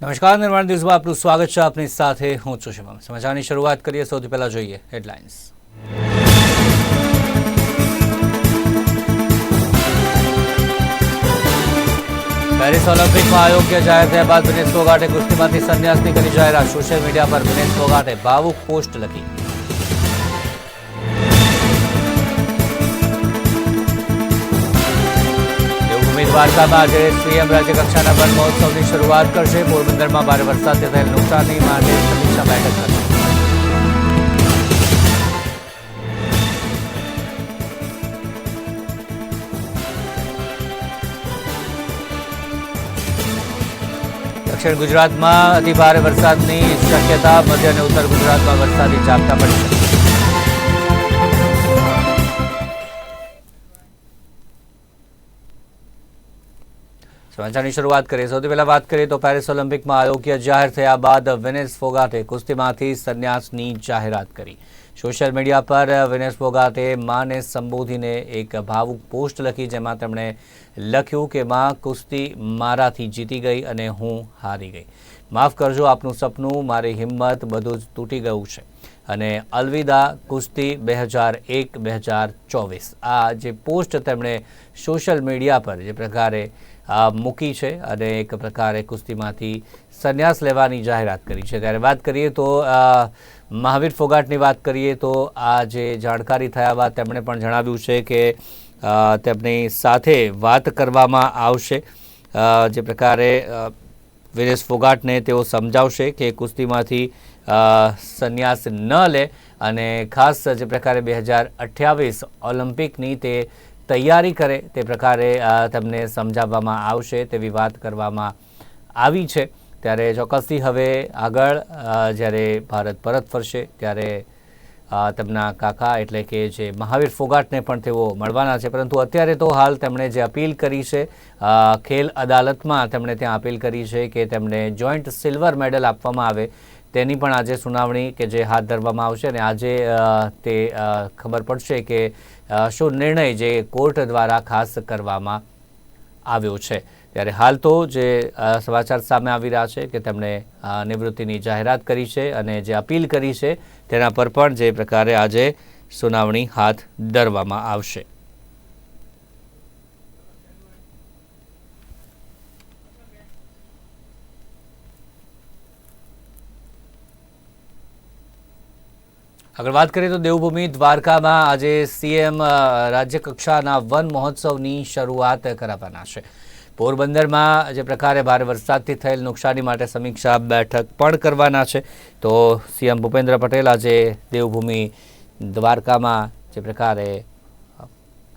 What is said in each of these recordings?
નમસ્કાર નિર્માણ દિવસમાં આપનું સ્વાગત છે આપની સાથે હું છું શિવમ સમાચારની શરૂઆત કરીએ સૌથી પહેલા જોઈએ હેડલાઇન્સ પેરિસ ઓલિમ્પિકમાં અયોગ્ય જાહેર થયા બાદ વિનેશ ફોગાટે કુસ્તીમાંથી સંન્યાસની કરી જાહેરાત સોશિયલ મીડિયા પર વિનેશ ફોગાટે ભાવુક પોસ્ટ લખી દ્વારકામાં આજે સીએમ રાજ્યકક્ષાના વન મહોત્સવની શરૂઆત કરશે. પોરબંદરમાં ભારે વરસાદથી થયેલ નુકસાનની માટે સમીક્ષા બેઠક થશે દક્ષિણ ગુજરાતમાં અતિભારે વરસાદની શક્યતા, મધ્ય અને ઉત્તર ગુજરાતમાં વરસાદી ઝાપટા પડી શકે. સમાચારની શરૂઆત કરીએ. સૌથી પહેલા વાત કરીએ તો પેરિસ ઓલિમ્પિકમાં અયોગ્ય જાહેર થયા બાદ વિનેશ ફોગાટે કુસ્તીમાંથી સંન્યાસની જાહેરાત કરી. સોશિયલ મીડિયા પર વિનેશ ફોગાટે માને સંબોધીને એક ભાવુક પોસ્ટ લખી જેમાં તેમણે લખ્યું કે, માં કુસ્તી મારાથી જીતી ગઈ અને હું હારી ગઈ. માફ કરજો, આપનું સપનું, મારી હિંમત બધું જ તૂટી ગયું છે. અને અલવિદા કુસ્તી બે હજાર એક, બે હજાર ચોવીસ. આ જે પોસ્ટ તેમણે સોશિયલ મીડિયા પર જે પ્રકારે મૂકી છે અને એક પ્રકારે કુસ્તીમાંથી સંન્યાસ લેવાની જાહેરાત કરી છે. ત્યારે વાત કરીએ તો મહાવીર ફોગાટની વાત કરીએ તો, આ જે જાણકારી થયા બાદ તેમણે પણ જણાવ્યું છે કે તેમની સાથે વાત કરવામાં આવશે. જે પ્રકારે વિરેશ ફોગાટને તેઓ સમજાવશે કે કુસ્તીમાંથી સંન્યાસ ન લે અને ખાસ જે પ્રકારે બે હજાર અઠ્યાવીસ ઓલિમ્પિકની તે તૈયારી કરે તે પ્રકારે તમને સમજાવવામાં આવશે તેવી વાત કરવામાં આવી છે. ત્યારે ચોક્કસથી હવે આગળ જ્યારે ભારત પરત ફરશે, ત્યારે તેમના કાકા એટલે કે જે મહાવીર ફોગાટને પણ તેઓ મળવાના છે. પરંતુ અત્યારે તો હાલ તેમણે જે અપીલ કરી છે ખેલ અદાલતમાં તેમણે ત્યાં અપીલ કરી છે કે તેમને જોઈન્ટ સિલ્વર મેડલ આપવામાં આવે. તેની પણ આજે સુનાવણી કે જે હાથ ધરવામાં આવશે અને આજે તે ખબર પડશે કે શું નિર્ણય જે કોર્ટ દ્વારા ખાસ કરવામાં આવ્યો છે? ત્યારે હાલ તો જે સમાચાર સામે આવી રહ્યા છે કે તેમણે નિવૃત્તિની જાહેરાત કરી છે અને જે અપીલ કરી છે તેના પર પણ જે પ્રકારે આજે સુનાવણી હાથ ધરવામાં આવશે. આગળ વાત કરીએ તો દેવભૂમિ દ્વારકામાં આજે સીએમ રાજ્યકક્ષાના વન મહોત્સવની શરૂઆત કરાવવાના છે. પોરબંદરમાં જે પ્રકારે ભારે વરસાદથી થયેલ નુકસાની માટે સમીક્ષા બેઠક પણ કરવાના છે. તો સીએમ ભૂપેન્દ્ર પટેલ આજે દેવભૂમિ દ્વારકામાં જે પ્રકારે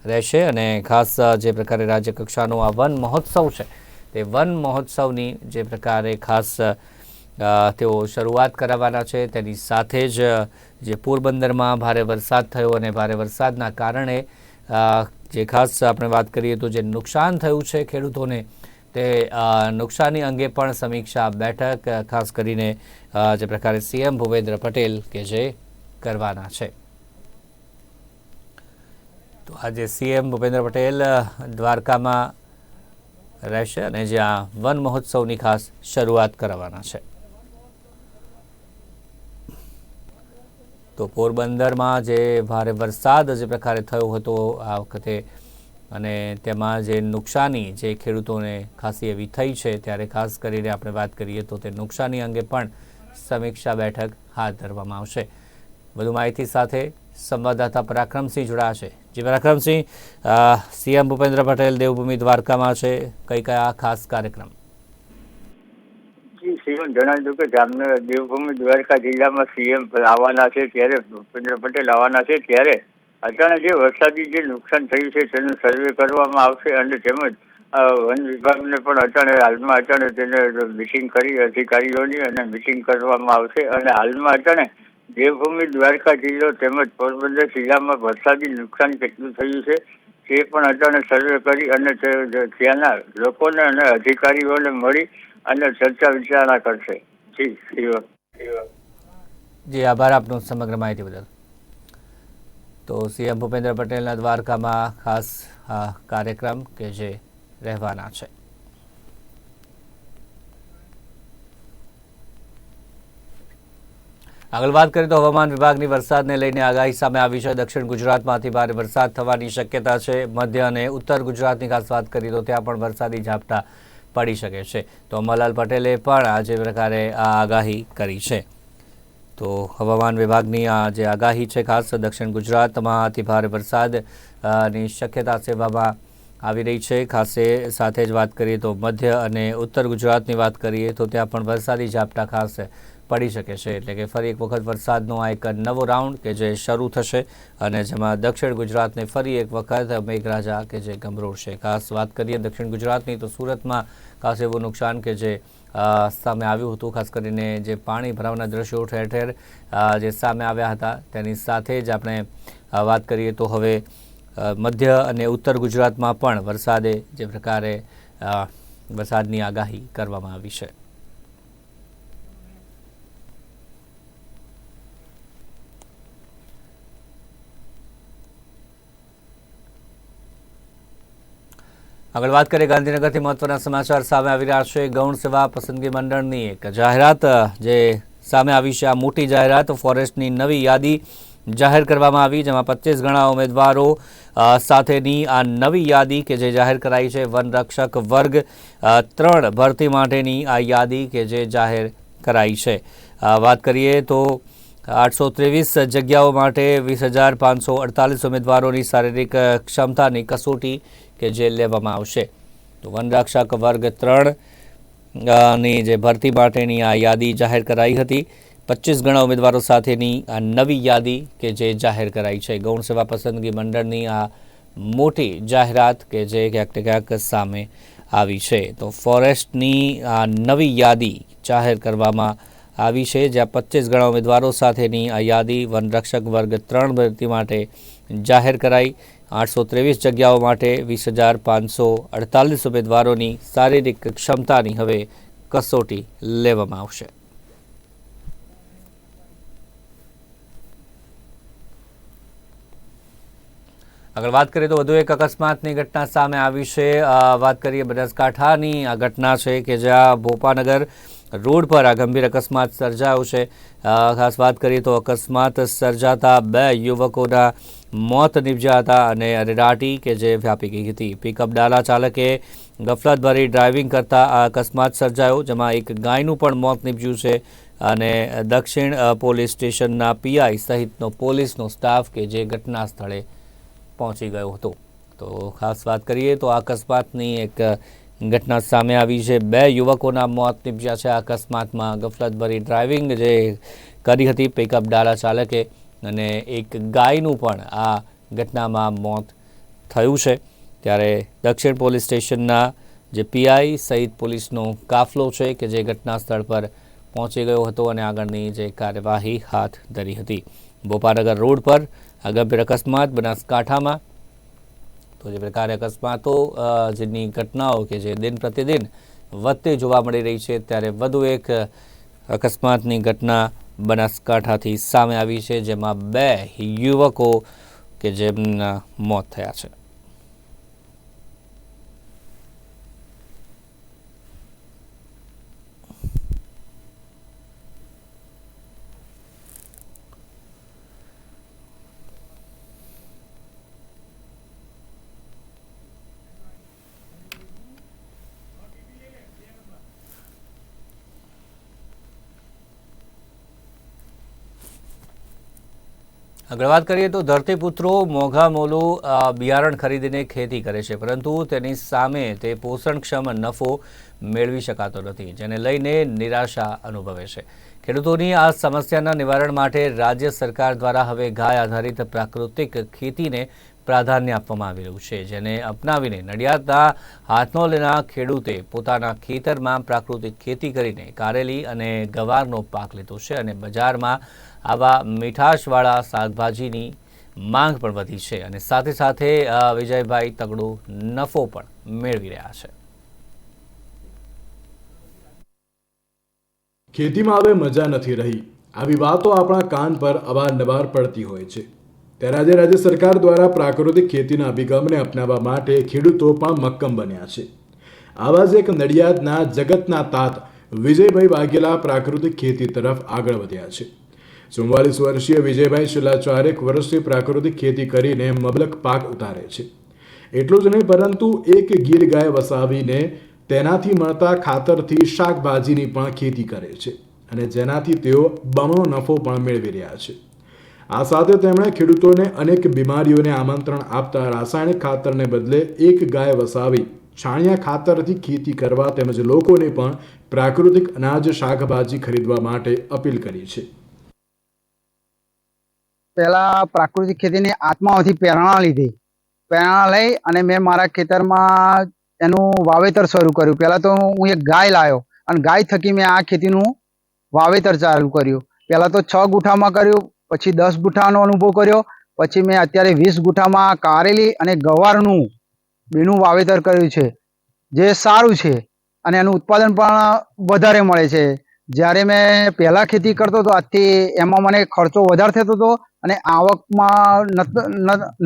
રહેશે અને ખાસ જે પ્રકારે રાજ્યકક્ષાનો આ વન મહોત્સવ છે, તે વન મહોત્સવની જે પ્રકારે ખાસ તેઓ શરૂઆત કરાવવાના છે. તેની સાથે જ જે પોરબંદરમાં ભારે વરસાદ થયો અને ભારે વરસાદના કારણે જે ખાસ આપણે વાત કરીએ તો જે નુકસાન થયું છે ખેડૂતોને, તે નુકસાની અંગે પણ સમીક્ષા બેઠક ખાસ કરીને જે પ્રકારે સીએમ ભૂપેન્દ્ર પટેલ કે જે કરવાના છે. તો આજે સીએમ ભૂપેન્દ્ર પટેલ દ્વારકામાં રહેશે અને જ્યાં વન મહોત્સવની ખાસ શરૂઆત કરાવવાના છે. તો પોરબંદરમાં જે ભારે વરસાદ જે પ્રકારે થયો હતો આ વખતે અને તેમાં જે નુકસાની જે ખેડૂતોને ખાસી એવી થઈ છે, ત્યારે ખાસ કરીને આપણે વાત કરીએ તો તે નુકસાની અંગે પણ સમીક્ષા બેઠક હાથ ધરવામાં આવશે. વધુ માહિતી સાથે સંવાદદાતા પરાક્રમસિંહ જોડાશે જી, પરાક્રમસિંહ સીએમ ભૂપેન્દ્ર પટેલ દેવભૂમિ દ્વારકામાં છે. કઈ કયા ખાસ કાર્યક્રમ? સીએમ જણાવ્યું કે જામનગર દેવભૂમિ દ્વારકા જિલ્લામાં સીએમ આવવાના છે ત્યારે ભૂપેન્દ્ર પટેલ આવવાના છે ત્યારે અચાનક જે વરસાદી જે નુકસાન થયું છે તેનું સર્વે કરવામાં આવશે અને તેમજ વન વિભાગને પણ અચાનક હાલમાં અચાનક તેને મિટિંગ કરી અધિકારીઓની અને મિટિંગ કરવામાં આવશે અને હાલમાં અચાનક દેવભૂમિ દ્વારકા જિલ્લો તેમજ પોરબંદર જિલ્લામાં વરસાદી નુકસાન કેટલું થયું છે તે પણ અચાનક સર્વે કરી અને ત્યાંના લોકોને અને અધિકારીઓને મળી અને ચર્ચા વિચારણા કરશે. જી આભાર આપનો સમગ્ર માહિતી બદલ. તો સીએમ ભૂપેન્દ્ર પટેલના દ્વારકામાં ખાસ કાર્યક્રમ કે જે રહેવાના છે. આગળ વાત કરીએ તો હવામાન વિભાગની વરસાદને લઈને આગાહી સામે આવી છે. દક્ષિણ ગુજરાતમાંથી ભારે વરસાદ થવાની શક્યતા છે. મધ્ય અને ઉત્તર ગુજરાતની ખાસ વાત કરીએ તો ત્યાં પણ વરસાદી ઝાપટા પડી શકે છે. તો અમરલાલ પટેલે પણ આ જે પ્રકારે આ આગાહી કરી છે. તો હવામાન વિભાગની આ જે આગાહી છે, ખાસ દક્ષિણ ગુજરાતમાં અતિ ભારે વરસાદ શક્યતા સેવામાં આવી રહી છે. ખાસે સાથે જ વાત કરીએ તો મધ્ય અને ઉત્તર ગુજરાતની વાત કરીએ તો ત્યાં પણ વરસાદી ઝાપટા ખાસ પડી શકે છે. એટલે કે ફરી એક વખત વરસાદનો આ એક નવો રાઉન્ડ કે જે શરૂ થશે અને જેમાં દક્ષિણ ગુજરાતને ફરી એક વખત મેઘરાજા કે જે ગમરોડશે ખાસ વાત કરીએ દક્ષિણ ગુજરાતની તો સુરતમાં ખાસ એવું નુકસાન કે જે સામે આવ્યું હતું, ખાસ કરીને જે પાણી ભરાવાના દ્રશ્યો ઠેર ઠેર જે સામે આવ્યા હતા. તેની સાથે જ આપણે વાત કરીએ તો હવે મધ્ય અને ઉત્તર ગુજરાતમાં પણ વરસાદે જે પ્રકારે વરસાદની આગાહી કરવામાં આવી છે. આગળ વાત કરીએ ગાંધીનગરથી મહત્વના સમાચાર સામે આવી રહ્યા છે. ગૌણ સેવા પસંદગી મંડળની એક જાહેરાત, જે સામે આવી છે. આ મોટી જાહેરાત ફોરેસ્ટની નવી યાદી જાહેર કરવામાં આવી, જેમાં પચીસ ગણા ઉમેદવારો સાથેની આ નવી યાદી કે જે જાહેર કરાઈ છે વનરક્ષક વર્ગ ત્રણ ભરતી માટેની આ યાદી કે જે જાહેર કરાઈ છે. વાત કરીએ તો આઠસો ત્રેવીસ જગ્યાઓ માટે વીસ હજાર પાંચસો અડતાલીસ ઉમેદવારોની શારીરિક ક્ષમતાની કસોટી કે જે લેવામાં આવશે. તો વનરક્ષક વર્ગ ત્રણની જે ભરતી માટેની આ યાદી જાહેર કરાઈ હતી. પચીસ ગણા ઉમેદવારો સાથેની આ નવી યાદી કે જે જાહેર કરાઈ છે. ગૌણ સેવા પસંદગી મંડળની આ મોટી જાહેરાત કે જે ક્યાંક ક્યાંક સામે આવી છે. તો ફોરેસ્ટની આ નવી યાદી જાહેર કરવામાં આવી છે. જ્યાં પચીસ ગણા ઉમેદવારો સાથેની આ યાદી વનરક્ષક વર્ગ ત્રણ ભરતી માટે જાહેર કરાઈ આઠસો ત્રેવીસ જગ્યાઓ માટે વીસ હજાર પાંચસો અડતાલીસ ઉમેદવારોની શારીરિક ક્ષમતાની હવે કસોટી લેવામાં આવશે. આગળ વાત કરીએ તો વધુ એક અકસ્માતની ઘટના સામે આવી છે. વાત કરીએ બનાસકાંઠાની. આ ઘટના છે કે જ્યાં ભોપાનગર રોડ પર આ ગંભીર અકસ્માત સર્જાયો છે. ખાસ વાત કરીએ તો અકસ્માત સર્જાતા બે યુવકોના મોત નિપજ્યા હતા અને અરેરાટી કે જે વ્યાપી ગઈ હતી. પિકઅપ ડાલા ચાલકે ગફલતભરી ડ્રાઇવિંગ કરતા આ અકસ્માત સર્જાયો, જેમાં એક ગાયનું પણ મોત નીપજ્યું છે અને દક્ષિણ પોલીસ સ્ટેશનના પીઆઈ સહિતનો પોલીસનો સ્ટાફ કે જે ઘટના સ્થળે પહોંચી ગયો હતો. તો ખાસ વાત કરીએ તો આ અકસ્માતની એક ઘટના સામે આવી છે. બે યુવકોના મોત નિપજ્યા છે આ અકસ્માતમાં ગફલતભરી ડ્રાઇવિંગ જે કરી હતી પિકઅપ ડાલા ચાલકે. અને એક ગાયનું પણ આ ઘટનામાં મોત થયું છે. ત્યારે દક્ષિણ પોલીસ સ્ટેશનના જે પીઆઈ સહિત પોલીસનો કાફલો છે કે જે ઘટના સ્થળ પર પહોંચી ગયો હતો અને આગળની જે કાર્યવાહી હાથ ધરી હતી. ભોપાનગર રોડ પર આ અકસ્માત બનાસકાંઠામાં. તો જે પ્રકારે અકસ્માતો જેની ઘટનાઓ કે જે દિન પ્રતિદિન વધતી જોવા મળી રહી છે, ત્યારે વધુ એક અકસ્માતની ઘટના બનાસકાંઠાથી સામે આવી છે જેમાં બે યુવકો કે જેમના મોત થયા છે. આગળ વાત કરીએ તો ધરતીપુત્રો મોંઘા મોલું બિયારણ ખરીદીને ખેતી કરે છે. પરંતુ તેની સામે તે પોષણક્ષમ નફો મેળવી શકાતો નથી, જેને લઈને નિરાશા અનુભવે છે. ખેડૂતોની આ સમસ્યાના નિવારણ માટે રાજ્ય સરકાર દ્વારા હવે ગાય આધારિત પ્રાકૃતિક ખેતીને પ્રાધાન્ય આપવામાં આવી રહ્યું છે, જેને અપનાવીને નડિયાદના હાથનોલના ખેડૂતે પોતાના ખેતરમાં પ્રાકૃતિક ખેતી કરીને કારેલી અને ગવારનો પાક લીધો છે અને બજારમાં આવા મીઠાશવાળા શાકભાજીની માંગ પણ વધી છે અને સાથે સાથે વિજયભાઈ તગડો નફો પણ મેળવી રહ્યા છે. ખેતીમાં હવે મજા નથી રહી. આવી વાતો આપણા કાન પર અવારનવાર પડતી હોય છે. ત્યારે આજે રાજ્ય સરકાર દ્વારા પ્રાકૃતિક ખેતીના અભિગમને અપનાવવા માટે ખેડૂતો પણ મક્કમ બન્યા છે. આવા જ એક નડિયાદના જગતના તાત વિજયભાઈ વાઘેલા પ્રાકૃતિક ખેતી તરફ આગળ વધ્યા છે. ચુમ્વાલીસ વર્ષીય વિજયભાઈ છેલ્લા ચારેક વર્ષથી પ્રાકૃતિક ખેતી કરીને મબલક પાક ઉતારે છે. એટલું જ નહીં, પરંતુ એક ગીર ગાય વસાવીને તેનાથી મળતા ખાતરથી શાકભાજીની પણ ખેતી કરે છે અને જેનાથી તેઓ બમણો નફો પણ મેળવી રહ્યા છે. આ સાથે તેમણે ખેડૂતોને અનેક બીમારીઓને આમંત્રણ આપતા રાસાયણિક ખાતરને બદલે એક ગાય વસાવી, છાણિયા ખાતરથી ખેતી કરવા તેમજ લોકોને પણ પ્રાકૃતિક અનાજ શાકભાજી ખરીદવા માટે અપીલ કરી છે. પહેલા પ્રાકૃતિક ખેતીની આત્માઓથી પ્રેરણા લીધી. પ્રેરણા લઈ અને મેં મારા ખેતરમાં એનું વાવેતર શરૂ કર્યું. પહેલાં તો હું એક ગાય લાવ્યો અને ગાય થકી મેં આ ખેતીનું વાવેતર ચાલુ કર્યું. પહેલાં તો છ ગુઠામાં કર્યું પછી દસ ગુઠાનો અનુભવ કર્યો. પછી મેં અત્યારે વીસ ગુઠામાં કારેલી અને ગવારનું બેનું વાવેતર કર્યું છે, જે સારું છે અને એનું ઉત્પાદન પણ વધારે મળે છે. જ્યારે મેં પહેલાં ખેતી કરતો હતો, આજથી એમાં મને ખર્ચો વધારે થતો હતો અને આવકમાં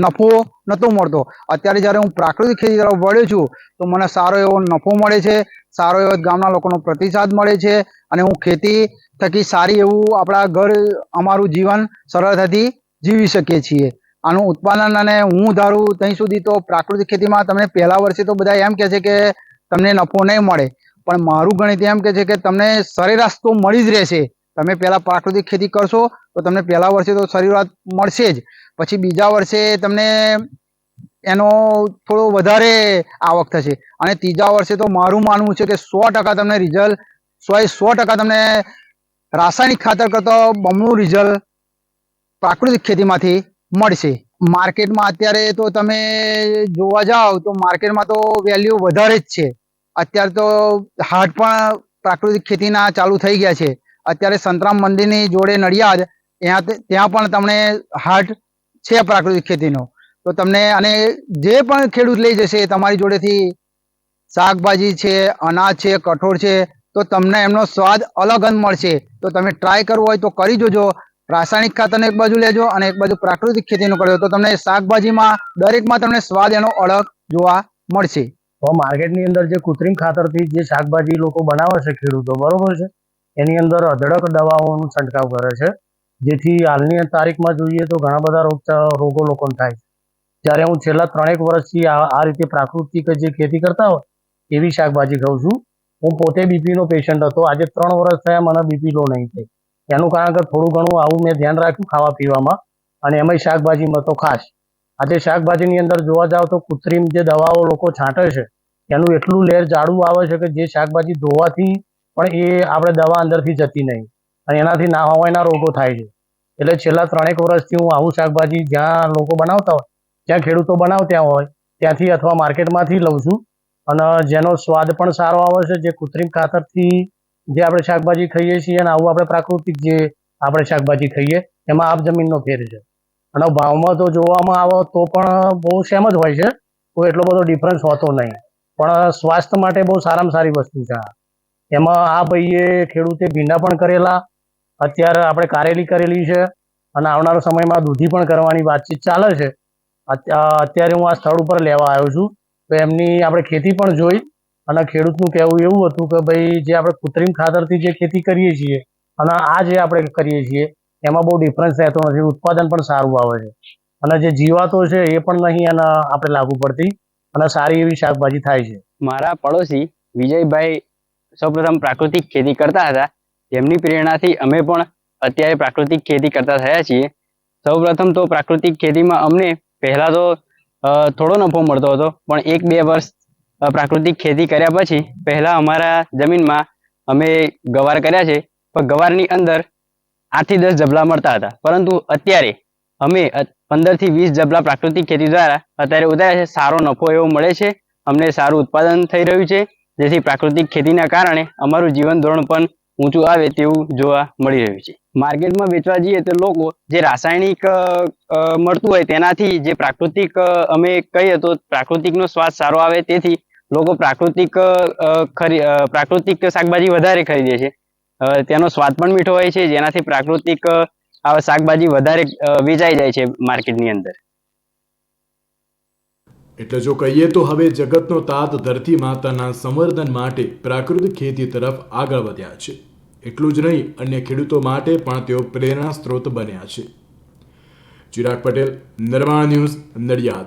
નફો નહોતો મળતો. અત્યારે જ્યારે હું પ્રાકૃતિક ખેતી તરફ વળ્યો છું, તો મને સારો એવો નફો મળે છે, સારો એવો ગામના લોકોનો પ્રતિસાદ મળે છે અને હું ખેતી થકી સારી એવું આપણા ઘર, અમારું જીવન સરળતાથી જીવી શકીએ છીએ. આનું ઉત્પાદન અને હું ધારું ત્યાં સુધી તો પ્રાકૃતિક ખેતીમાં તમને પહેલા વર્ષે તો બધા એમ કહે છે કે તમને નફો નહીં મળે. પણ મારું ગણિત એમ કહે છે કે તમને સરેરાશ તો મળી જ રહેશે. તમે પહેલાં પ્રાકૃતિક ખેતી કરશો તો તમને પહેલા વર્ષે તો સરેરાશ મળશે જ. પછી બીજા વર્ષે તમને એનો થોડો વધારે આવક થશે. અને ત્રીજા વર્ષે તો મારું માનવું છે કે સો ટકા તમને રિઝલ્ટ સો એ સો ટકા તમને રાસાયણિક ખાતર કરતો બમણું રિઝલ્ટ પ્રાકૃતિક ખેતીમાંથી મળશે. માર્કેટમાં અત્યારે તો તમે જોવા જાઓ તો માર્કેટમાં તો વેલ્યુ વધારે જ છે. અત્યારે તો હાટ પણ પ્રાકૃતિક ખેતીના ચાલુ થઈ ગયા છે. અત્યારે સંતરામ મંદિરની જોડે નડિયાદ, ત્યાં ત્યાં પણ તમને હાટ છે પ્રાકૃતિક ખેતીનો. તો તમને અને જે પણ ખેડૂત લઈ જશે તમારી જોડેથી શાકભાજી છે, અનાજ છે, કઠોળ છે તો તમને એમનો સ્વાદ અલગ જ મળશે. તો તમે ટ્રાય કરવો હોય તો કરી જોજો. રાસાયણિક ખાતરને એક બાજુ લેજો અને એક બાજુ પ્રાકૃતિક ખેતીનું કરજો તો તમને શાકભાજીમાં દરેકમાં તમને સ્વાદ એનો અલગ જોવા મળશે. તો માર્કેટની અંદર જે કૃત્રિમ ખાતરથી જે શાકભાજી લોકો બનાવે છે ખેડૂતો, બરોબર છે? એની અંદર અઢળક દવાઓનું છંટકાવ કરે છે. જેથી હાલની તારીખમાં જોઈએ તો ઘણા બધા રોગ રોગો લોકોને થાય છે. જ્યારે હું છેલ્લા ત્રણેક વર્ષથી આ રીતે પ્રાકૃતિક જે ખેતી કરતા હોય, એવી શાકભાજી ખાઉં છું. હું પોતે બીપીનો પેશન્ટ હતો. આજે ત્રણ વર્ષ થયા મને બીપી લો નહીં થઈ. એનું કારણ કે થોડું ઘણું આવું મેં ધ્યાન રાખ્યું ખાવા પીવામાં. અને એમાંય શાકભાજીમાં તો ખાસ. આજે શાકભાજીની અંદર જોવા જાવ તો કૃત્રિમ જે દવાઓ લોકો છાંટે છે, એનું એટલું લેર જાડું આવે છે કે જે શાકભાજી ધોવાથી પણ એ આપણે દવા અંદરથી જતી નહીં. અને એનાથી ના હોવાના રોગો થાય છે. એટલે છેલ્લા ત્રણેક વર્ષથી હું આવું શાકભાજી જ્યાં લોકો બનાવતા હોય, જ્યાં ખેડૂતો બનાવતા હોય, ત્યાંથી અથવા માર્કેટમાંથી લઉં છું. અને જેનો સ્વાદ પણ સારો આવે છે, જે કૃત્રિમ ખાતરથી જે આપણે શાકભાજી ખાઈએ છીએ અને આવું આપણે પ્રાકૃતિક જે આપણે શાકભાજી ખાઈએ, એમાં આપ જમીનનો ફેર છે. અને ભાવમાં તો જોવામાં આવે તો પણ બહુ સેમ જ હોય છે, કોઈ એટલો બધો ડિફરન્સ હોતો નહીં. પણ સ્વાસ્થ્ય માટે બહુ સારામાં સારી વસ્તુ છે એમાં આ ભાઈએ ખેડૂતે ભીંડા પણ કરેલા, અત્યારે આપણે કારેલી કરેલી છે અને આવનારા સમયમાં દૂધી પણ કરવાની વાતચીત ચાલે છે. અત્યારે હું આ સ્થળ ઉપર લેવા આવ્યો છું. તો એમની આપણે ખેતી પણ જોઈ અને ખેડૂતનું કહેવું એવું હતું કે ભાઈ જે આપણે કૃત્રિમ ખાતરથી જે ખેતી કરીએ છીએ અને આ જે આપણે કરીએ છીએ, એમાં બહુ ડિફરન્સ રહેતો નથી, ઉત્પાદન પણ સારું આવે છે. અને જે જીવાતો છે એ પણ નહીં અને આપણે લાગુ પડતી અને સારી એવી શાકભાજી થાય છે. મારા પડોશી વિજયભાઈ સૌપ્રથમ પ્રાકૃતિક ખેતી કરતા હતા. તેમની પ્રેરણાથી અમે પણ અત્યારે પ્રાકૃતિક ખેતી કરતા થયા છીએ. સૌપ્રથમ તો પ્રાકૃતિક ખેતીમાં અમને પહેલાં તો થોડો નફો મળતો હતો. પણ એક બે વર્ષ પ્રાકૃતિક ખેતી કર્યા પછી પહેલા અમારા જમીનમાં અમે ગવાર કર્યા છે. પણ ગવારની અંદર આઠથી દસ જબલા મળતા હતા. પરંતુ અત્યારે અમે પંદરથી વીસ જબલા પ્રાકૃતિક ખેતી દ્વારા અત્યારે ઉતાર્યા છે. સારો નફો એવો મળે છે. અમને સારું ઉત્પાદન થઈ રહ્યું છે. જેથી પ્રાકૃતિક ખેતીના કારણે અમારું જીવન ધોરણ પણ ઊંચું આવે તેવું જોવા મળી રહ્યું છે. માર્કેટમાં વેચવા જઈએ તો લોકો જે રાસાયણિક મળતું હોય તેનાથી જે પ્રાકૃતિક અમે કહીએ તો પ્રાકૃતિકનો સ્વાદ સારો આવે તેથી લોકો પ્રાકૃતિક પ્રાકૃતિક શાકભાજી વધારે ખરીદે છે. તેનો સ્વાદ પણ મીઠો હોય છે, જેનાથી પ્રાકૃતિક શાકભાજી વધારે વેચાઈ જાય છે માર્કેટની અંદર. એટલે જો કહીએ તો હવે જગતનો તાત ધરતી માતાના સંવર્ધન માટે પ્રાકૃતિક ખેતી તરફ આગળ વધ્યા છે. એટલું જ નહીં, અન્ય ખેડૂતો માટે પણ તેઓ પ્રેરણા સ્ત્રોત બન્યા છે. ચિરાગ પટેલ, નિર્માણ ન્યૂઝ, નડિયાદ.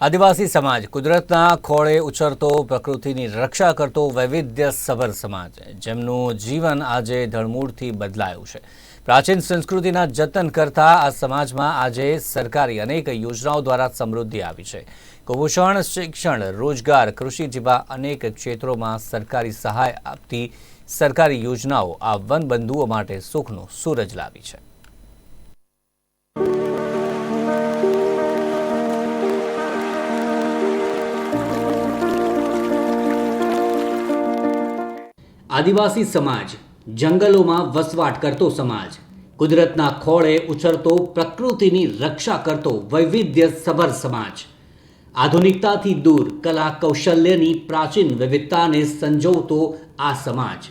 આદિવાસી સમાજ કુદરતના ખોળે ઉછરતો, પ્રકૃતિની રક્ષા કરતો વૈવિધ્ય સભર સમાજ, જેમનું જીવન આજે ધળમૂળથી બદલાયું છે. પ્રાચીન સંસ્કૃતિના જતન કરતા આ સમાજમાં આજે સરકારી અનેક યોજનાઓ દ્વારા સમૃદ્ધિ આવી છે. કુપોષણ, શિક્ષણ, રોજગાર, કૃષિ જેવા અનેક ક્ષેત્રોમાં સરકારી સહાય આપતી સરકારી યોજનાઓ આ વનબંધુઓ માટે સુખનો સૂરજ લાવી છે. આદિવાસી સમાજ જંગલોમાં વસવાટ કરતો સમાજ. કુદરતના ખોળે ઉછળતો પ્રકૃતિની રક્ષા કરતો વૈવિધ્ય સભર સમાજ. આધુનિકતાથી દૂર કલા કૌશલ્યની પ્રાચીન વિવિધતાને સંજોવતો આ સમાજ.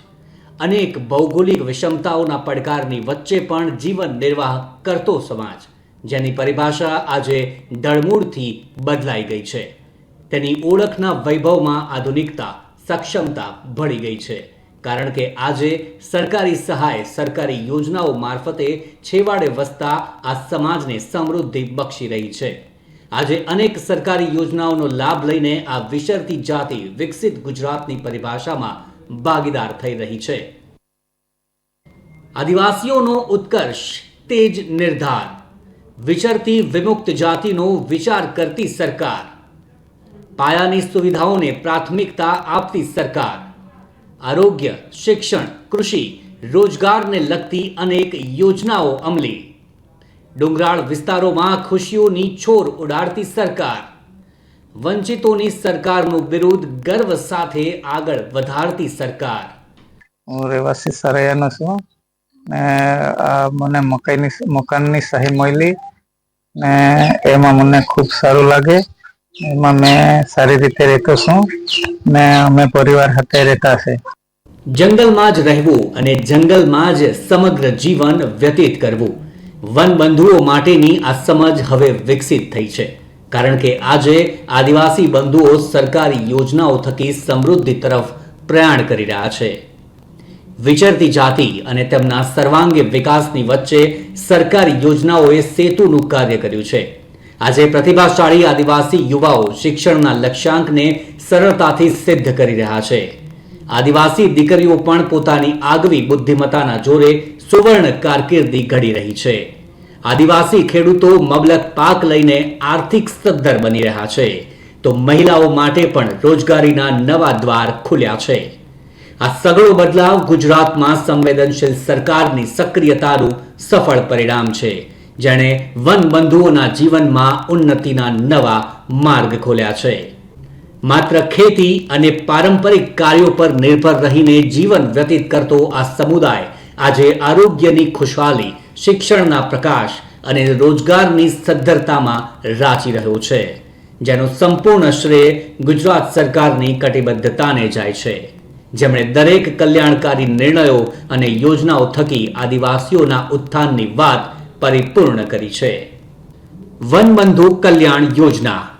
અનેક ભૌગોલિક વિષમતાઓના પડકારની વચ્ચે પણ જીવન નિર્વાહ કરતો સમાજ, જેની પરિભાષા આજે ધળમૂળથી બદલાઈ ગઈ છે. તેની ઓળખના વૈભવમાં આધુનિકતા સક્ષમતા ભળી ગઈ છે. કારણ કે આજે સરકારી સહાય, સરકારી યોજનાઓ મારફતે છેવાડે વસતા આ સમાજને સમૃદ્ધિ બક્ષી રહી છે. આજે અનેક સરકારી યોજનાઓનો લાભ લઈને આ વિશરતી જાતિ વિકસિત ગુજરાતની પરિભાષામાં ભાગીદાર થઈ રહી છે. આદિવાસીઓનો ઉત્કર્ષ તેજ નિર્ધાર. વિચરતી વિમુક્ત જાતિનો વિચાર કરતી સરકાર. પાયાની સુવિધાઓને પ્રાથમિકતા આપતી સરકાર. આરોગ્ય, શિક્ષણ, કૃષિ, રોજગારને લગતી અનેક યોજનાઓ અમલી. ડુંગરાળ વિસ્તારોમાં ખુશીઓની છોર ઉડાડતી સરકાર. વંચિતોની સરકારનું વિરુદ્ધ ગર્વ સાથે આગળ વધારતી સરકાર. હું રહેવાસી સરાયાનો છું ને મને મકાઈની મકાનની સહી મળી ને એમાં મને ખૂબ સારું લાગે. એમાં મેં સારી રીતે રહેતો છું ને અમે પરિવાર સાથે રહેતા છે જંગલમાં જ રહેવું અને જંગલમાં જ સમગ્ર જીવન વ્યતીત કરવું. વનબંધુઓ માટેની આ સમજ હવે વિકસિત થઈ છે. કારણ કે આજે આદિવાસી બંધુઓ સરકારી યોજનાઓ થકી સમૃદ્ધિ તરફ પ્રયાણ કરી રહ્યા છે. વિચરતી જાતિ અને તેમના સર્વાંગી વિકાસની વચ્ચે સરકારી યોજનાઓએ સેતુનું કાર્ય કર્યું છે. આજે પ્રતિભાશાળી આદિવાસી યુવાઓ શિક્ષણના લક્ષ્યાંકને સરળતાથી સિદ્ધ કરી રહ્યા છે. આદિવાસી દીકરીઓ પણ પોતાની આગવી બુદ્ધિમત્તાના જોરે સુવર્ણ કારકિર્દી ઘડી રહી છે. આદિવાસી ખેડૂતો મબલક પાક લઈને આર્થિક સદ્ધર બની રહ્યા છે. તો મહિલાઓ માટે પણ રોજગારીના નવા દ્વાર ખુલ્યા છે. આ સઘળો બદલાવ ગુજરાતમાં સંવેદનશીલ સરકારની સક્રિયતાનું સફળ પરિણામ છે. જેણે વન બંધુઓના જીવનમાં ઉન્નતિના નવા માર્ગ ખોલ્યા છે. માત્ર ખેતી અને પારંપરિક કાર્યો પર નિર્ભર રહીને જીવન વ્યતીત કરતો આ સમુદાય આજે આરોગ્યની ખુશહાલી, શિક્ષણના પ્રકાશ અને રોજગારની સદ્ધરતામાં રાચી રહ્યો છે, જેનો સંપૂર્ણ શ્રેય ગુજરાત સરકારની કટિબદ્ધતાને જાય છે. જેમણે દરેક કલ્યાણકારી નિર્ણયો અને યોજનાઓ થકી આદિવાસીઓના ઉત્થાનની વાત પરિપૂર્ણ કરી છે. વનબંધુ કલ્યાણ યોજના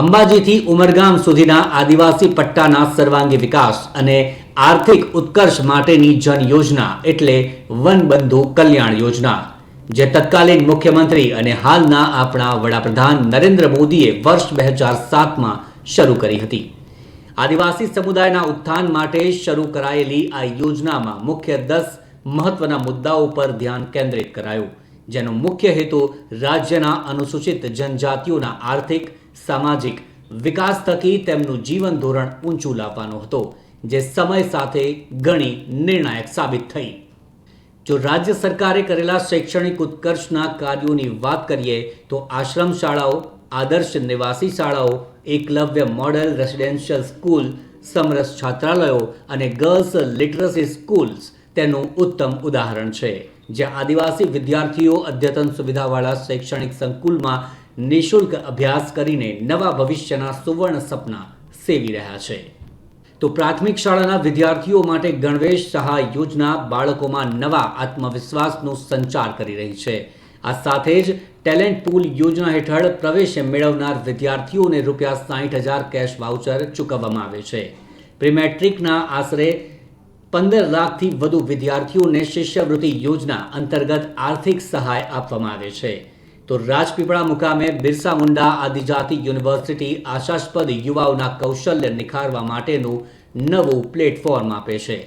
અંબાજીથી ઉમરગામ સુધીના આદિવાસી પટ્ટાના સર્વાંગી વિકાસ અને આર્થિક ઉત્કર્ષ માટેની જન યોજના એટલે વનબંધુ કલ્યાણ યોજના, જે તત્કાલીન મુખ્યમંત્રી અને હાલના આપણા વડાપ્રધાન નરેન્દ્ર મોદીએ વર્ષ બે હજાર સાતમાં શરૂ કરી હતી. આદિવાસી સમુદાયના ઉત્થાન માટે શરૂ કરાયેલી આ યોજનામાં મુખ્ય દસ મહત્વના મુદ્દાઓ પર ધ્યાન કેન્દ્રિત કરાયું, જેનો મુખ્ય હેતુ રાજ્યના અનુસૂચિત જનજાતિઓના આર્થિક સામાજિક વિકાસ થકી તેમનું જીવન ધોરણ ઊંચું લાવવાનો હતો, જે સમય સાથે ઘણી નિર્ણાયક સાબિત થઈ. જો રાજ્ય સરકારે કરેલા શૈક્ષણિક ઉત્કર્ષના કાર્યોની વાત કરીએ, તો આશ્રમ શાળાઓ, આદર્શ નિવાસી શાળાઓ, Eklavya model residential school, Samras છાત્રાલયો અને ગર્લ્સ લિટરસી સ્કૂલ્સ તેનું ઉત્તમ ઉદાહરણ છે. જ્યાં આદિવાસી વિદ્યાર્થીઓ અદ્યતન સુવિધાવાળા શૈક્ષણિક સંકુલમાં નિઃશુલ્ક અભ્યાસ કરીને નવા ભવિષ્યના સુવર્ણ સપના સેવી રહ્યા છે. તો પ્રાથમિક શાળાના વિદ્યાર્થીઓ માટે ગણવેશ સહાય યોજના બાળકોમાં નવા આત્મવિશ્વાસનો સંચાર કરી રહી છે. આ સાથે જ ટેલેન્ટ પૂલ યોજના હેઠળ પ્રવેશ મેળવનાર વિદ્યાર્થીઓને રૂપિયા સાહીઠ હજાર કેશ વાઉચર ચૂકવવામાં આવે છે. પ્રીમેટ્રિકના આશરે પંદર લાખથી વધુ વિદ્યાર્થીઓને શિષ્યવૃત્તિ યોજના અંતર્ગત આર્થિક સહાય આપવામાં આવે છે. તો રાજપીપળા મુકામે બિરસા મુંડા આદિજાતિ યુનિવર્સિટી આશાસ્પદ યુવાઓના કૌશલ્ય નિખારવા માટેનું નવું પ્લેટફોર્મ આપે છે.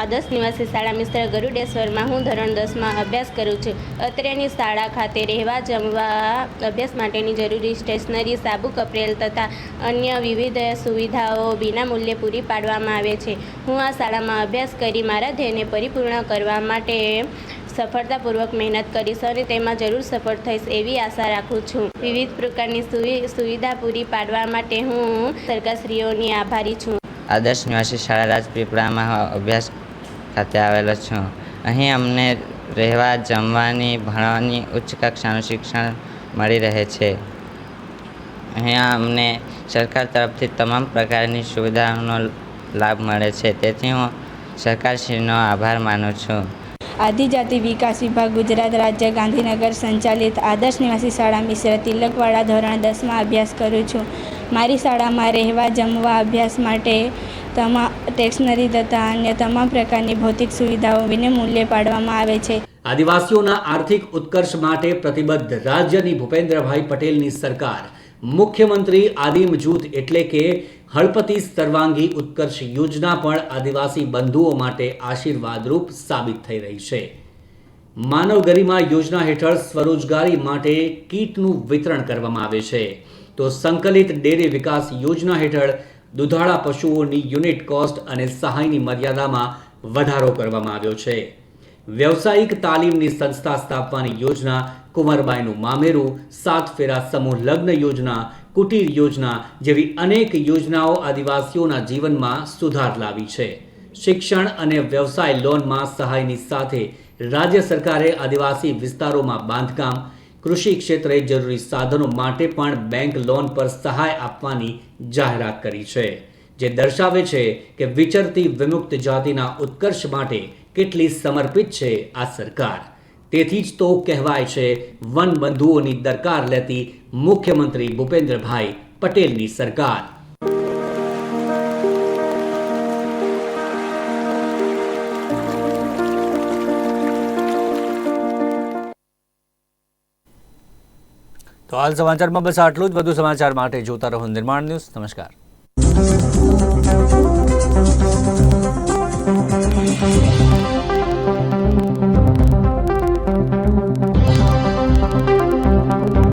આદર્શ નિવાસી શાળા મિસ્ટર ગરુડેશ્વરમાં હું ધોરણ દસમાં અભ્યાસ કરું છું. અત્રેની શાળા ખાતે રહેવા, જમવા, અભ્યાસ માટેની જરૂરી સ્ટેશનરી સાબુ કપરેલ તથા અન્ય વિવિધ સુવિધાઓ વિના મૂલ્યે પૂરી પાડવામાં આવે છે. હું આ શાળામાં અભ્યાસ કરી મારા ધ્યેયને પરિપૂર્ણ કરવા માટે સફળતાપૂર્વક મહેનત કરીશ અને તેમાં જરૂર સફળ થઈશ એવી આશા રાખું છું. વિવિધ પ્રકારની સુવિ, સુવિધા પૂરી પાડવા માટે હું સરકારશ્રીઓની આભારી છું. આદર્શ નિવાસી શાળા રાજપીપળામાં અભ્યાસ ખાતે આવેલો છું. અહીં અમને રહેવા, જમવાની, ભણવાની ઉચ્ચ કક્ષાનું શિક્ષણ મળી રહે છે. અહીંયા અમને સરકાર તરફથી તમામ પ્રકારની સુવિધાઓનો લાભ મળે છે. તેથી હું સરકારશ્રીનો આભાર માનું છું. આદિજાતિ વિકાસ વિભાગ ગુજરાત રાજ્ય ગાંધીનગર સંચાલિત આદર્શ નિવાસી શાળા મિશ્ર તિલકવાડા ધોરણ દસમાં અભ્યાસ કરું છું. મારી શાળામાં રહેવા જમવા અભ્યાસ માટે તમામ સ્ટેશનરી તથા અન્ય તમામ પ્રકારની ભૌતિક સુવિધાઓ વિનામૂલ્યે પાડવામાં આવે છે. આદિવાસીઓના આર્થિક ઉત્કર્ષ માટે પ્રતિબદ્ધ રાજ્યની ભૂપેન્દ્રભાઈ પટેલની સરકાર મુખ્યમંત્રી આદિમ જૂથ એટલે કે હળપતિ સર્વાંગી ઉત્કર્ષ યોજના પણ આદિવાસી બંધુઓ માટે આશીર્વાદરૂપ સાબિત થઈ રહી છે. માનવ ગરિમા યોજના હેઠળ સ્વરોજગારી માટે કીટનું વિતરણ કરવામાં આવે છે. તો સંકલિત ડેરી વિકાસ યોજના હેઠળ દુધાળા પશુઓની યુનિટ કોસ્ટ અને સહાયની મર્યાદામાં વધારો કરવામાં આવ્યો છે. વ્યવસાયિક તાલીમની સંસ્થા સ્થાપવાની યોજના કુંવરબાઈનું મામેરું સાત ફેરા સમૂહ લગ્ન યોજના, કુટીર યોજના જેવી અનેક યોજનાઓ આદિવાસીઓના જીવનમાં સુધાર લાવી છે. શિક્ષણ અને વ્યવસાય લોનમાં સહાયની સાથે રાજ્ય સરકારે આદિવાસી વિસ્તારોમાં બાંધકામ, કૃષિ ક્ષેત્રે જરૂરી સાધનો માટે પણ બેંક લોન પર સહાય આપવાની જાહેરાત કરી છે, જે દર્શાવે છે કે વિચરતી વિમુક્ત જાતિના ઉત્કર્ષ માટે કેટલી સમર્પિત છે આ સરકાર. તેથી જ તો કહેવાય છે, વન બંધુઓની દરકાર લેતી મુખ્યમંત્રી ભૂપેન્દ્રભાઈ પટેલની સરકાર. તો હાલ સમાચારમાં બસ આટલું જ. વધુ સમાચાર માટે જોતા રહો નિર્માણ ન્યૂઝ. નમસ્કાર. Thank you.